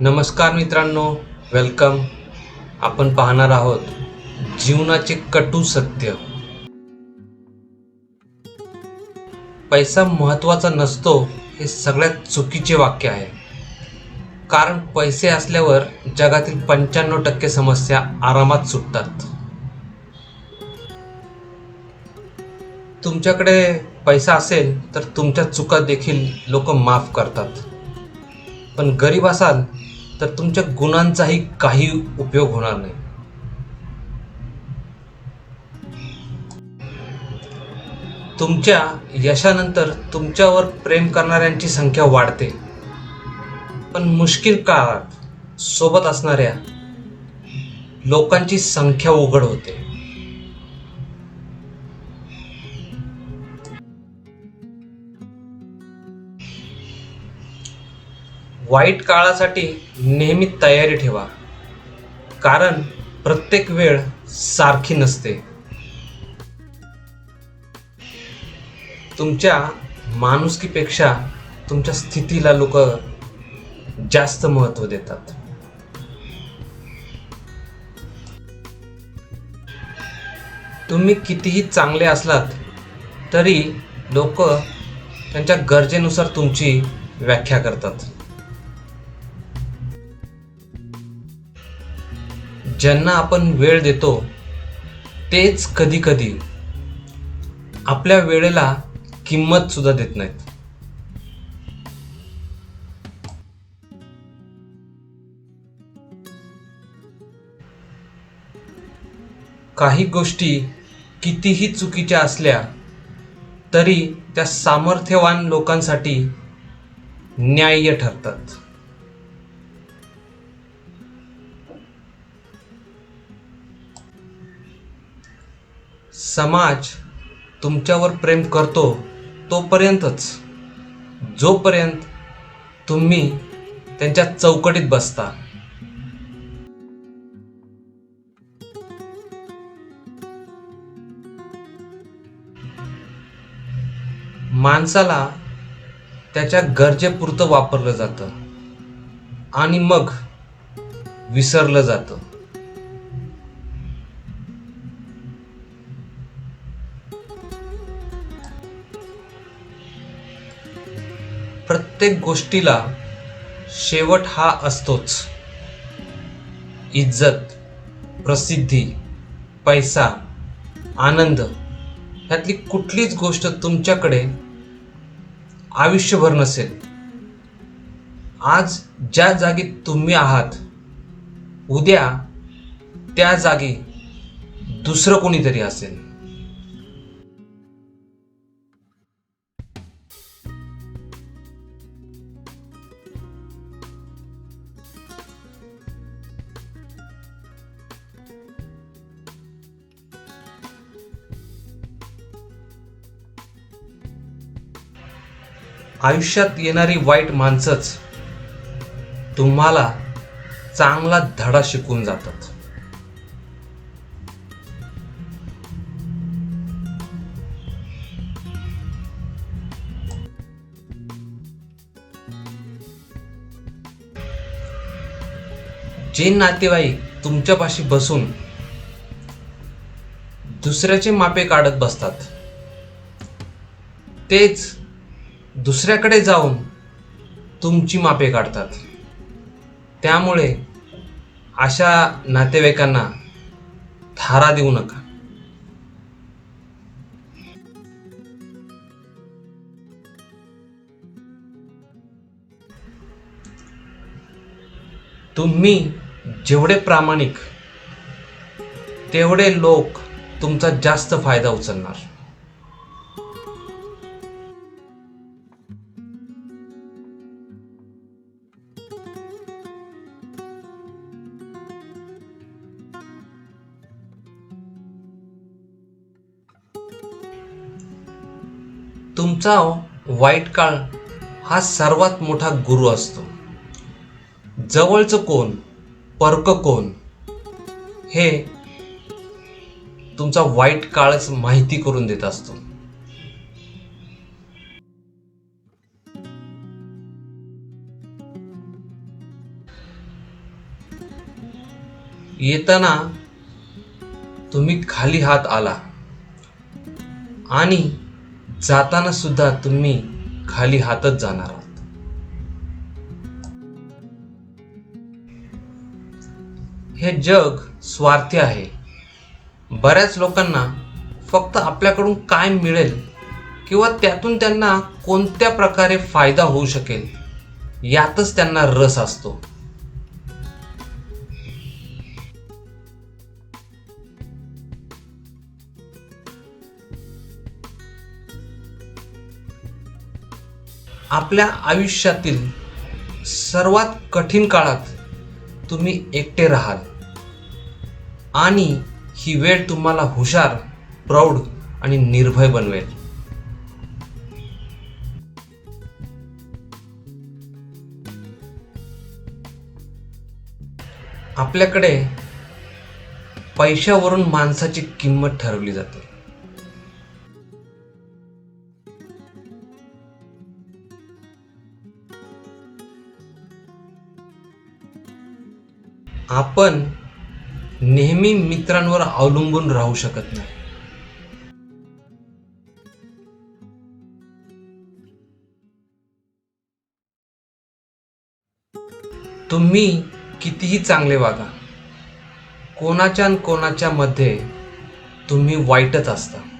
नमस्कार मित्रांनो वेलकम आपण पाहणार आहोत जीवनाचे कटू सत्य. पैसा महत्त्वाचा नसतो हे सगळ्यात चुकीचे वाक्य आहे. कारण पैसे असल्यावर जगातील पंच्याण्णव टक्के समस्या आरामात सुटतात. तुमच्याकडे पैसा असेल तर तुमच्या चुका देखील लोक माफ करतात. पण गरीब असाल तर तुमच्या गुणांचाही काही उपयोग होणार नाही. तुमच्या यशानंतर तुमच्यावर प्रेम करणाऱ्यांची संख्या वाढते. पण मुश्किल काळात सोबत असणाऱ्या लोकांची संख्या उघड होते. वाईट काळासाठी नेहमी तयारी ठेवा. कारण प्रत्येक वेळ सारखी नसते. तुमच्या माणुसकीपेक्षा तुमच्या स्थितीला लोक जास्त महत्त्व देतात. तुम्ही कितीही चांगले असलात तरी लोक त्यांच्या गरजेनुसार तुमची व्याख्या करतात. ज्यांना आपण वेळ देतो तेच कधी कधी आपल्या वेळेला किंमत सुद्धा देत नाहीत. काही गोष्टी कितीही चुकीच्या असल्या तरी त्या सामर्थ्यवान लोकांसाठी न्याय्य ठरतात. समाज तुमच्यावर प्रेम करतो तोपर्यंतच जोपर्यंत तुम्ही त्यांच्या चौकटीत बसता. माणसाला त्याच्या गरजेपुरतं वापरलं जातं आणि मग विसरलं जातं. प्रत्येक गोष्टीला शेवट हा असतोच. इज्जत प्रसिद्धी पैसा आनंद ह्यातली कुठलीच गोष्ट तुमच्याकडे आयुष्यभर नसेल. आज ज्या जागी तुम्ही आहात उद्या त्या जागी दुसरं कोणीतरी असेल. आयुष्यात येणारी वाईट माणसंच तुम्हाला चांगला धडा शिकून जातात. जे नातेवाईक तुमच्यापाशी बसून दुसऱ्याचे मापे काढत बसतात तेच दुसऱ्याकडे जाऊन तुमची मापे काढतात. त्यामुळे अशा नातेवाईकांना थारा देऊ नका. तुम्ही जेवढे प्रामाणिक तेवढे लोक तुमचा जास्त फायदा उचलणार. तुमचा वाईट काळ हा सर्वात मोठा गुरु असतो. जवळचं कोण परक कोण हे तुमचा वाईट काळच माहिती करून देत असतो. येताना तुम्ही खाली हात आला आणि जाताना सुद्धा तुम्ही खाली हातच जाणार आहात. हे जग स्वार्थी आहे. बऱ्याच लोकांना फक्त आपल्याकडून काय मिळेल किंवा त्यातून त्यांना कोणत्या प्रकारे फायदा होऊ शकेल यातच त्यांना रस असतो. आपल्या आयुष्यातील सर्वात कठीण काळात तुम्ही एकटे राहाल. आणि ही वेळ तुम्हाला हुशार प्रौढ आणि निर्भय बनवेल. आपल्याकडे पैशावरून माणसाची किंमत ठरवली जाते. आपण नेहमी मित्रांवर अवलंबून राहू शकत नाही. तुम्ही कितीही चांगले वागा. कोणाच्या न कोणाच्या मध्ये तुम्ही वाईटच असता.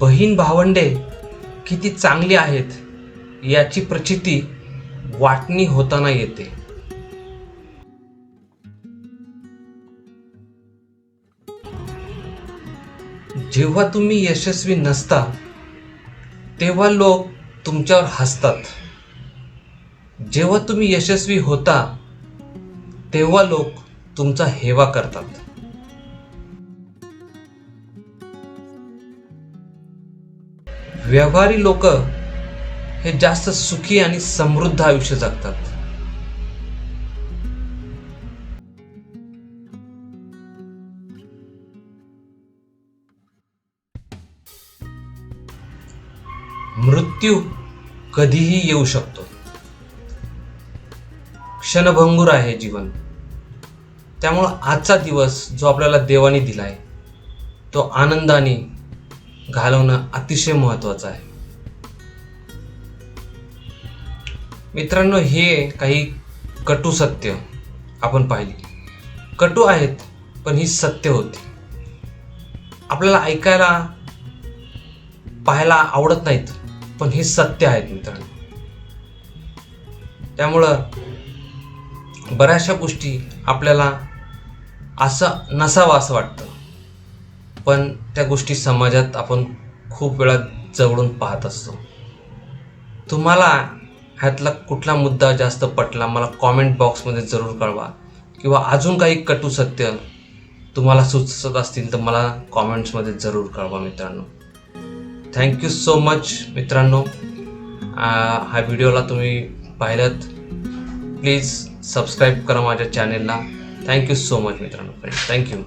बहीण भावंडे किती चांगली आहेत याची प्रचिती वाटणी होताना येते. जेव्हा तुम्ही यशस्वी नसता तेव्हा लोक तुमच्यावर हसतात. जेव्हा तुम्ही यशस्वी होता तेव्हा लोक तुमचा हेवा करतात. व्यवहारी लोक हे जास्त सुखी आणि समृद्ध आयुष्य जगतात. मृत्यू कधीही येऊ शकतो. क्षणभंगूर आहे जीवन. त्यामुळं आजचा दिवस जो आपल्याला देवाने दिलाय तो आनंदाने घालवणं अतिशय महत्त्वाचं आहे. मित्रांनो हे काही कटू सत्य आपण पाहिली. कटू आहेत पण ही सत्य होती. आपल्याला ऐकायला पाहायला आवडत नाहीत पण हे सत्य आहेत मित्रांनो. त्यामुळं बऱ्याचशा गोष्टी आपल्याला असं नसावं असं वाटतं. पण त्या गोष्टी समाजात आपण खूप वेळा जवळून पाहत असतो. तुम्हाला ह्यातला कुठला मुद्दा जास्त पटला मला कॉमेंट बॉक्समध्ये जरूर कळवा. किंवा अजून काही कटू सत्य तुम्हाला सुचत असतील तर मला कॉमेंट्समध्ये जरूर कळवा मित्रांनो. थँक्यू सो मच मित्रांनो. हा व्हिडिओला तुम्ही पाहिलात. प्लीज सबस्क्राईब करा माझ्या चॅनेलला थँक्यू सो मच मित्रांनो. Thank you